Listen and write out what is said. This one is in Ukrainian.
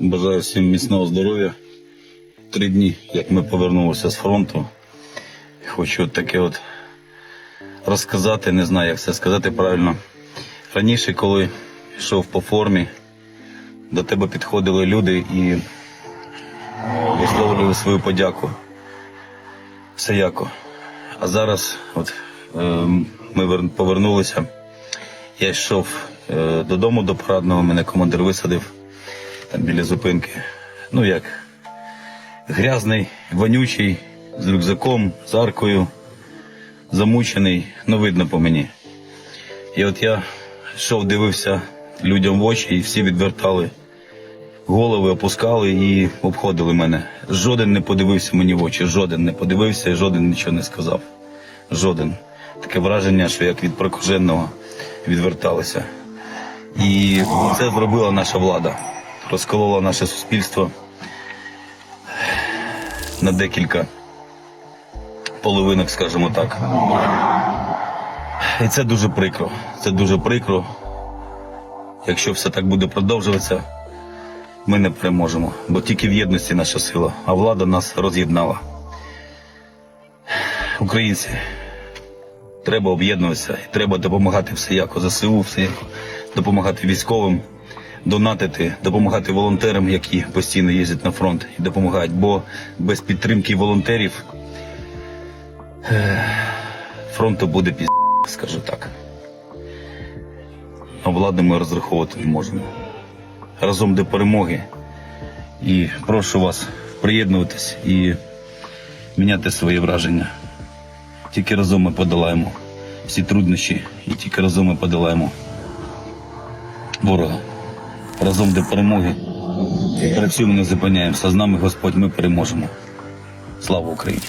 Бажаю всім міцного здоров'я. Три дні, як ми повернулися з фронту. Хочу таке от розказати, не знаю, як це сказати правильно. Раніше, коли йшов по формі, до тебе підходили люди і висловлювали свою подяку. Всеяко. А зараз, от е, ми повернулися. Я йшов е, додому до парадного, мене командир висадив біля зупинки. Ну як, грязний, вонючий, з рюкзаком, з аркою, замучений, ну видно по мені. І от я йшов, дивився людям в очі, і всі відвертали голови, опускали і обходили мене. Жоден не подивився мені в очі, жоден не подивився і жоден нічого не сказав. Жоден. Таке враження, що як від прокаженого відверталися. І це зробила наша влада. Розколола наше суспільство на декілька половинок, скажімо так. І це дуже прикро. Це дуже прикро. Якщо все так буде продовжуватися, ми не переможемо. Бо тільки в єдності наша сила, а влада нас роз'єднала. Українці, треба об'єднуватися і треба допомагати всеяко ЗСУ, всеяко, допомагати військовим, донатити, допомагати волонтерам, які постійно їздять на фронт і допомагають. Бо без підтримки волонтерів фронту буде піз, скажу так. На владу ми розраховувати не можемо. Разом до перемоги. І прошу вас приєднуватись і міняти свої враження. Тільки разом ми подолаємо всі труднощі, і тільки разом ми подолаємо ворога. Разом до перемоги. Працюємо, не зупиняємося. З нами Господь, ми переможемо. Слава Україні!